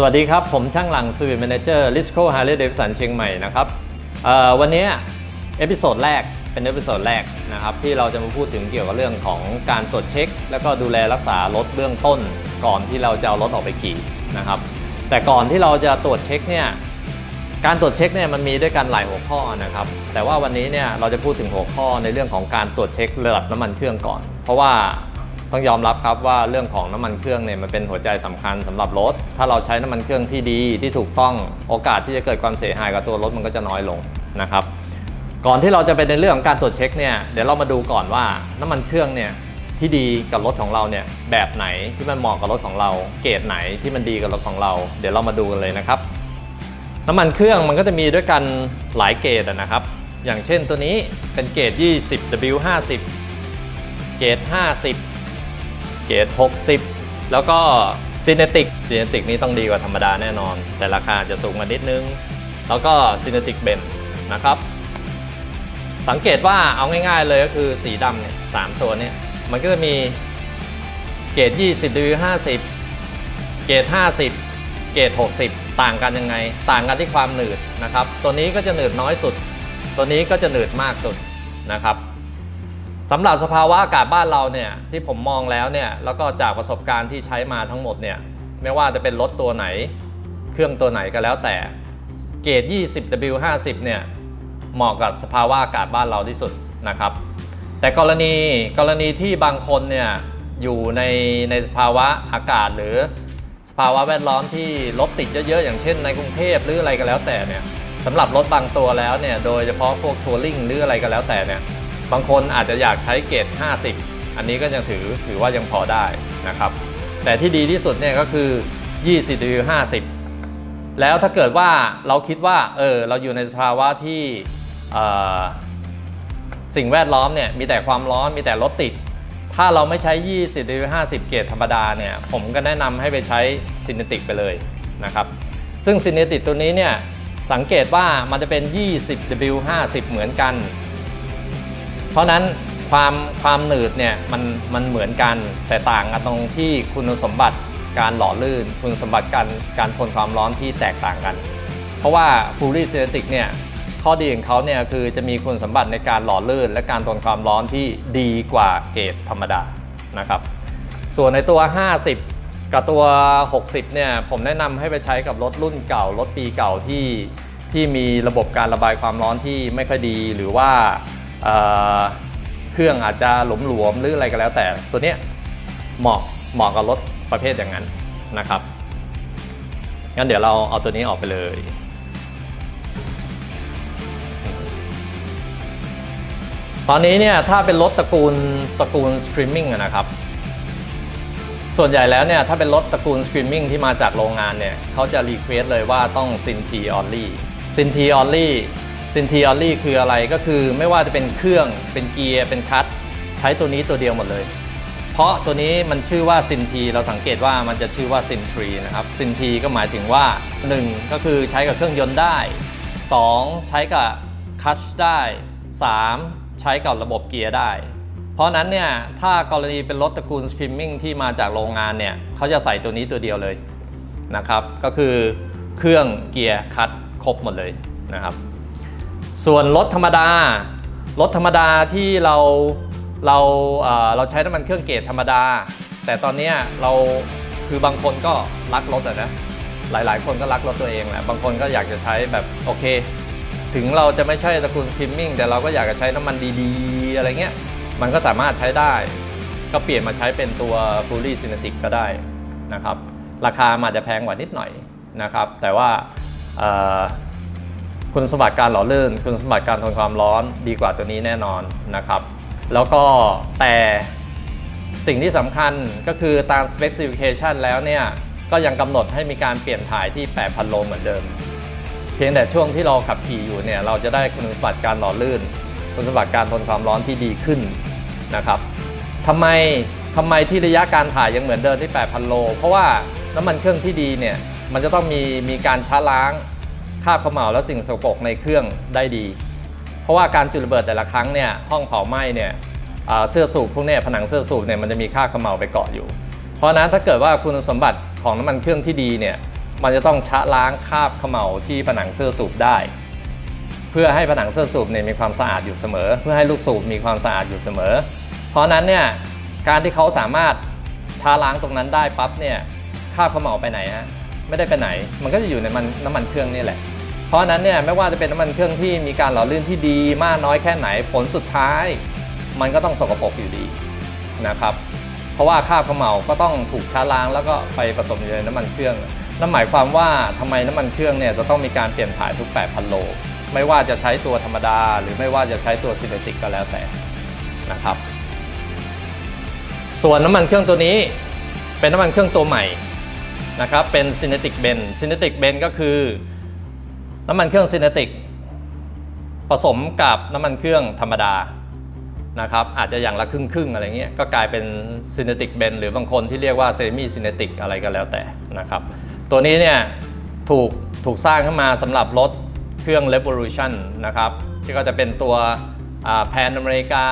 สวัสดีครับ ผมช่างหลังสวีทแมเนเจอร์ลิสโก้ฮาร์เลย์เดวิสันเชียงใหม่นะครับวันนี้เอพิโซดแรกเป็นเอพิโซดแรกนะครับที่เราจะมาพูดถึงเกี่ยวกับเรื่องของการตรวจเช็ค แล้วก็ดูแลรักษารถเบื้องต้น ก่อนที่เราจะเอารถออกไปขี่นะครับแต่ก่อนที่เราจะตรวจเช็คเนี่ยการตรวจเช็คเนี่ยมันมีด้วยกันหลายหัวข้อนะครับแต่ว่าวันนี้เนี่ยเราจะพูดถึงหัวข้อในเรื่องของการตรวจเช็คระดับน้ำมันเครื่องก่อน เพราะว่า ต้องยอมรับครับว่าเรื่องของน้ำมันเครื่องเนี่ยมันเป็นหัวใจสำคัญสำหรับรถ ถ้าเราใช้น้ำมันเครื่องที่ดีที่ถูกต้องโอกาสที่จะเกิดความเสียหายกับตัวรถมันก็จะน้อยลงนะครับ ก่อนที่เราจะไปในเรื่องของการตรวจเช็คเนี่ยเดี๋ยวเรามาดูก่อนว่าน้ำมันเครื่องเนี่ยที่ดีกับรถของเราเนี่ยแบบไหนที่มันเหมาะกับรถของเรา เกรดไหนที่มันดีกับรถของเรา เดี๋ยวเรามาดูกันเลยนะครับ น้ำมันเครื่องมันก็จะมีด้วยกันหลายเกรดนะครับ อย่างเช่นตัวนี้เป็นเกรด 20W50 เกรด50 เกรด60 แล้วก็ซีเนติกซีเนติกนี้ต้องดีกว่าธรรมดาแน่นอน แต่ราคาจะสูงมานิดนึง แล้วก็ซีเนติกเบนนะครับ สังเกตว่าเอาง่ายๆเลยก็คือสีดำเนี่ยสามตัวเนี่ยมันก็จะมีเกรด20 w 50เกรด50 เกรด60 ต่างกันยังไง ต่างกันที่ความหนืดนะครับ ตัวนี้ก็จะหนืดน้อยสุด ตัวนี้ก็จะหนืดมากสุดนะครับ สำหรับสภาวะอากาศบ้านเราเนี่ยที่ผมมองแล้วเนี่ยแล้วก็จากประสบการณ์ที่ใช้มาทั้งหมดเนี่ยไม่ว่าจะเป็นรถตัวไหน เครื่องตัวไหนก็แล้วแต่เกรด 20W50 เนี่ยเหมาะกับสภาวะอากาศบ้านเราที่สุดนะครับ แต่กรณีกรณีที่บางคนเนี่ยอยู่ในในสภาวะอากาศหรือสภาวะแวดล้อมที่รถติดเยอะๆอย่างเช่นในกรุงเทพหรืออะไรก็แล้วแต่เนี่ยสำหรับรถบางตัวแล้วเนี่ยโดยเฉพาะพวกทัวริงหรืออะไรก็แล้วแต่เนี่ย บางคนอาจจะอยากใช้เกรด 50 อันนี้ก็ยังถือถือว่ายังพอได้นะครับ แต่ที่ดีที่สุดเนี่ยก็คือ 20หรือ50 แล้วถ้าเกิดว่าเราคิดว่าเออเราอยู่ในสภาวะที่สิ่งแวดล้อมเนี่ยมีแต่ความร้อนมีแต่รถติด ถ้าเราไม่ใช้ 20หรือ50 เกรดธรรมดาเนี่ยผมก็แนะนำให้ไปใช้ซินเนติกไปเลยนะครับ ซึ่งซินเนติกตัวนี้เนี่ยสังเกตว่ามันจะเป็น 20W50 เหมือนกัน เพราะนั้นความความหนืดเนี่ยมันมันเหมือนกันแต่ต่างกันตรงที่คุณสมบัติการหล่อลื่น คุณสมบัติการการทนความร้อนที่แตกต่างกัน เพราะว่าฟูรีเซติกเนี่ยข้อดีของเขาเนี่ยคือจะมีคุณสมบัติในการหล่อลื่น และการทนความร้อนที่ดีกว่าเกรดธรรมดานะครับ ส่วนในตัว 50 กับตัว 60เนี่ยผมแนะนำให้ไปใช้กับรถรุ่นเก่ารถปีเก่าที่ที่มีระบบการระบายความร้อนที่ไม่ค่อยดีหรือว่า เเครื่องอาจจะหลวมๆหรืออะไรก็แล้ว แต่ตัวเนี้ยเหมาะเหมาะกับรถประเภทอย่างนั้นนะครับงั้นเดี๋ยวเราเอาตัวนี้ออกไปเลย ตอนนี้เนี่ยถ้าเป็นรถตระกูลตระกูลสตรีมมิ่งนะครับ ส่วนใหญ่แล้วเนี่ยถ้าเป็นรถตระกูลสตรีมมิ่งที่มาจากโรงงานเนี่ยเขาจะรีเควสเลยว่าต้องซินทีออลลี่ซินทีออลลี่ ซินทีออลลี่คืออะไรก็คือไม่ว่าจะเป็นเครื่องเป็นเกียร์ เป็นคัตใช้ตัวนี้ตัวเดียวหมดเลย เพราะตัวนี้มันชื่อว่าซินทีเราสังเกตว่ามันจะชื่อว่าซินทรีนะครับซินทีก็หมายถึงว่า 1 ก็คือใช้กับเครื่องยนต์ได้ 2 ใช้กับคัชได้ 3 ใช้กับระบบเกียร์ได้ เพราะนั้นเนี่ยถ้ากรณีเป็นรถตระกูลสครีมมิ่งที่มาจากโรงงานเนี่ยเขาจะใส่ตัวนี้ตัวเดียวเลยนะครับ ก็คือเครื่องเกียร์คัดครบหมดเลยนะครับ ส่วนรถธรรมดารถธรรมดาที่เราเราเราใช้น้ำมันเครื่องเกรดธรรมดา แต่ตอนนี้เราคือบางคนก็รักรถอะนะหลาย ๆ คนก็รักรถตัวเองแหละบางคนก็อยากจะใช้แบบโอเค ถึงเราจะไม่ใช่ตระกูลสคิมมิ่งแต่เราก็อยากจะใช้น้ำมันดีๆ อะไรเงี้ย มันก็สามารถใช้ได้ ก็เปลี่ยนมาใช้เป็นตัว Fully Synthetic ก็ได้นะครับ ราคามันอาจจะแพงกว่านิดหน่อยนะครับ แต่ว่า คุณสมบัติการหล่อลื่น คุณสมบัติการทนความร้อนดีกว่าตัวนี้แน่นอนนะครับ แล้วก็แต่สิ่งที่สำคัญก็คือตาม specification แล้วเนี่ย ก็ยังกำหนดให้มีการเปลี่ยนถ่ายที่ 8,000 โลเหมือนเดิม เพียงแต่ช่วงที่เราขับขี่อยู่เนี่ย เราจะได้คุณสมบัติการหล่อลื่น คุณสมบัติการทนความร้อนที่ดีขึ้นนะครับทำไมทำไมที่ระยะการถ่ายยังเหมือนเดิมที่ 8,000 โล เพราะว่าน้ำมันเครื่องที่ดีเนี่ย มันจะต้องมีมีการชะล้าง คราบเขม่าและสิ่งสกปรกในเครื่องได้ดี เพราะว่าการจุดระเบิดแต่ละครั้งเนี่ยห้องเผาไหม้เนี่ยเสื้อสูบพวกเนี้ผนังเสื้อสูบเนี่ยมันจะมีคราบเขม่าไปเกาะอยู่ เพราะนั้นถ้าเกิดว่าคุณสมบัติของน้ำมันเครื่องที่ดีเนี่ยมันจะต้องชะล้างคราบเขม่าที่ผนังเสื้อสูบได้ เพื่อให้ผนังเสื้อสูบเนี่ยมีความสะอาดอยู่เสมอ เพื่อให้ลูกสูบมีความสะอาดอยู่เสมอ เพราะนั้นเนี่ยการที่เขาสามารถชาล้างตรงนั้นได้ปั๊บเนี่ยคราบเขม่าไปไหนฮะ ไม่ได้ไปไหน มันก็จะอยู่ในมันน้ำมันเครื่องนี่แหละ เพราะนั้นเนี่ยไม่ว่าจะเป็นน้ำมันเครื่องที่มีการหล่อลื่นที่ดีมากน้อยแค่ไหนผลสุดท้าย มันก็ต้องสกปรกอยู่ดีนะครับ เพราะว่าคราบเขม่าก็ต้องถูกชาล้างแล้วก็ไปผสมอยู่ในน้ำมันเครื่องนั่นหมายความว่าทำไมน้ำมันเครื่องเนี่ยจะต้องมีการเปลี่ยนถ่ายทุก 8,000 โล ไม่ว่าจะใช้ตัวธรรมดา หรือไม่ว่าจะใช้ตัวซินเทติกก็แล้วแต่นะครับ ส่วนน้ำมันเครื่องตัวนี้ เป็นน้ำมันเครื่องตัวใหม่ นะครับเป็นซินเทติกเบนซินเทติกเบนก็คือ น้ำมันเครื่องซินเทติกผสมกับน้ำมันเครื่องธรรมดานะครับอาจจะอย่างละครึ่งครึ่งอะไรเงี้ยก็กลายเป็นซินเทติกเบนหรือบางคนที่เรียกว่าเซมิซินเทติกอะไรก็แล้วแต่นะครับตัวนี้เนี่ยถูกถูกสร้างขึ้นมาสำหรับรถเครื่อง Revolution นะครับที่ก็จะเป็นตัวแพนอเมริกา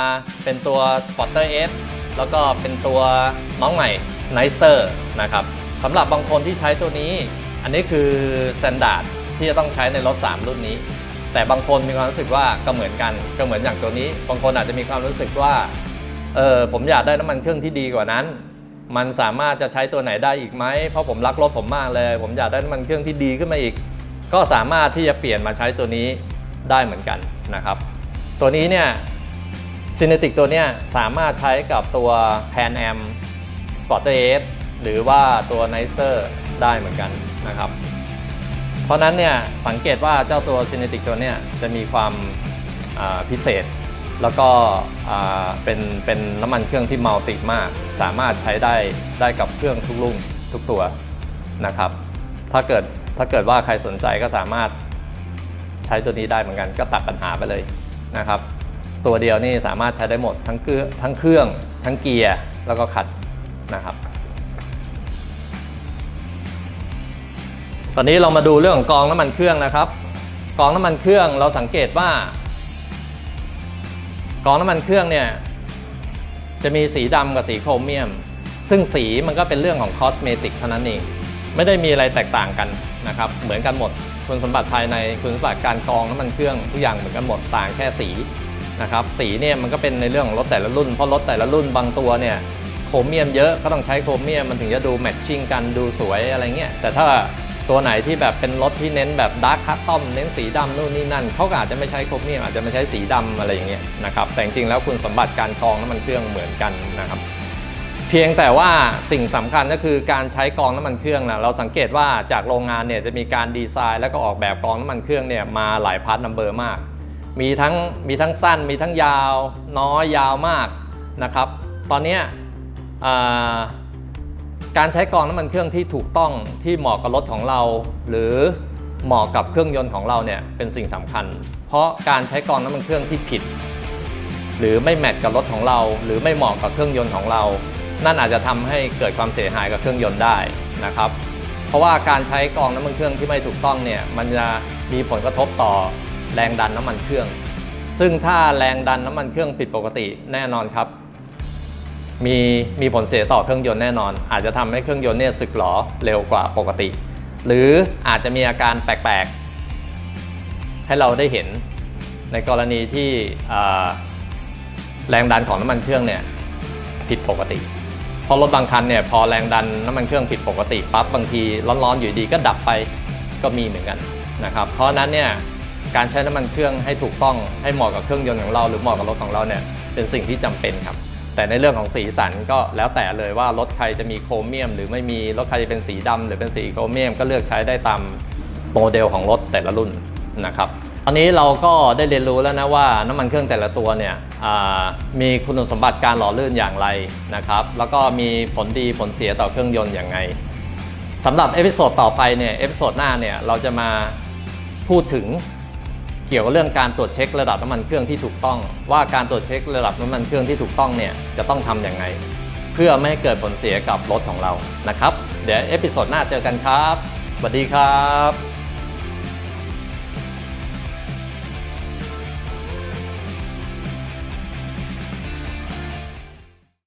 เป็นตัว Spotter S แล้วก็เป็นตัวน้องใหม่ n i c e r นะครับ สำหรับบางคนที่ใช้ตัวนี้ อันนี้คือ Standard ที่จะต้องใช้ในรถ 3 รุ่นนี้ แต่บางคนมีความรู้สึกว่าก็เหมือนกันก็เหมือนอย่างตัวนี้ บางคนอาจจะมีความรู้สึกว่าเออผมอยากได้น้ำมันเครื่องที่ดีกว่านั้น มันสามารถจะใช้ตัวไหนได้อีกไหมเพราะผมรักรถผมมากเลย ผมอยากได้น้ำมันเครื่องที่ดีขึ้นมาอีก ก็สามารถที่จะเปลี่ยนมาใช้ตัวนี้ได้เหมือนกันนะครับ ตัวนี้เนี่ยซินเนติกตัวเนี้ยสามารถใช้กับตัว Pan Am Spotter S หรือว่าตัว Nicer ได้เหมือนกันนะครับ เพราะนั้นเนี่ยสังเกตว่าเจ้าตัวซินเนติกตัวเนี้ยจะมีความพิเศษ แล้วก็เป็นเป็นน้ำมันเครื่องที่มัลติมาก สามารถใช้ได้ได้กับเครื่องทุกรุ่นทุกตัวนะครับ ถ้าเกิดถ้าเกิดว่าใครสนใจก็สามารถใช้ตัวนี้ได้เหมือนกันก็ตัดปัญหาไปเลยนะครับ ตัวเดียวนี่สามารถใช้ได้หมดทั้งเครื่องทั้งเครื่องทั้งเกียร์แล้วก็ขัดนะครับ ตอนนี้เรามาดูเรื่องของกองน้ำมันเครื่องนะครับ กองน้ำมันเครื่องเราสังเกตว่า กองน้ำมันเครื่องเนี่ยจะมีสีดำกับสีโครเมียม ซึ่งสีมันก็เป็นเรื่องของคอสเมติกเท่านั้นเองไม่ได้มีอะไรแตกต่างกันนะครับ เหมือนกันหมดคุณสมบัติภายในคุณสมบัติการกรองน้ำมันเครื่องทุกอย่างเหมือนกันหมดต่างแค่สีนะครับสีเนี่ยมันก็เป็นในเรื่องของรถแต่ละรุ่นเพราะรถแต่ละรุ่นบางตัวเนี่ยโครเมียมเยอะก็ต้องใช้โครเมียมมันถึงจะดูแมทชิ่งกันดูสวยอะไรเงี้ยแต่ถ้า ตัวไหนที่แบบเป็นรถที่เน้นแบบดาร์คคัสตอมเน้นสีดำนู่นนี่นั่นเขาก็อาจจะไม่ใช้โครเมียมอาจจะไม่ใช้สีดำอะไรอย่างเงี้ยนะครับแต่จริงๆแล้วคุณสมบัติการกรองน้ำมันเครื่องเหมือนกันนะครับเพียงแต่ว่าสิ่งสำคัญก็คือการใช้กรองน้ำมันเครื่องนะเราสังเกตว่าจากโรงงานเนี่ยจะมีการดีไซน์แล้วก็ออกแบบกรองน้ำมันเครื่องเนี่ยมาหลายพาร์ทนัมเบอร์มาก มีทั้งมีทั้งสั้น มีทั้งยาว น้อยยาวมากนะครับ ตอนเนี้ย การใช้กรองน้ำมันเครื่องที่ถูกต้องที่เหมาะกับรถของเรา หรือเหมาะกับเครื่องยนต์ของเราเนี่ยเป็นสิ่งสำคัญ เพราะการใช้กรองน้ำมันเครื่องที่ผิด หรือไม่แมทกับรถของเรา หรือไม่เหมาะกับเครื่องยนต์ของเรา นั่นอาจจะทำให้เกิดความเสียหายกับเครื่องยนต์ได้นะครับ เพราะว่าการใช้กรองน้ำมันเครื่องที่ไม่ถูกต้องเนี่ยมันจะมีผลกระทบต่อแรงดันน้ำมันเครื่อง ซึ่งถ้าแรงดันน้ำมันเครื่องผิดปกติแน่นอนครับ มีมีผลเสียต่อเครื่องยนต์แน่นอน อาจจะทำให้เครื่องยนต์เนี่ยสึกหรอเร็วกว่าปกติ หรืออาจจะมีอาการแปลกๆ ให้เราได้เห็นในกรณีที่แรงดันของน้ำมันเครื่องเนี่ยผิดปกติพราะรถบางคันเนี่ยพอแรงดันน้ำมันเครื่องผิดปกติปั๊บบางทีร้อนๆอยู่ดีก็ดับไปก็มีเหมือนกันนะครับเพราะฉะนั้นเนี่ยการใช้น้ำมันเครื่องให้ถูกต้องให้เหมาะกับเครื่องยนต์ของเรา หรือเหมาะกับรถของเราเนี่ยเป็นสิ่งที่จำเป็นครับ แต่ในเรื่องของสีสันก็แล้วแต่เลยว่ารถใครจะมีโครเมียม หรือไม่มีรถใครจะเป็นสีดำหรือเป็นสีโครเมียม ก็เลือกใช้ได้ตามโมเดลของรถแต่ละรุ่นนะครับตอนนี้เราก็ได้เรียนรู้แล้วนะว่าน้ำมันเครื่องแต่ละตัวเนี่ยมีคุณสมบัติการหล่อลื่นอย่างไรนะครับ แล้วก็มีผลดีผลเสียต่อเครื่องยนต์อย่างไงสำหรับเอพิโซดต่อไปเนี่ยเอพิโซดหน้าเนี่ยเราจะมาพูดถึง เกี่ยวกับเรื่องการตรวจเช็คระดับน้ำมันเครื่องที่ถูกต้อง ว่าการตรวจเช็คระดับน้ำมันเครื่องที่ถูกต้องเนี่ยจะต้องทำอย่างไงเพื่อไม่ให้เกิดผลเสียกับรถของเรานะครับ เดี๋ยวเอพิโซดหน้าเจอกันครับสวัสดีครับ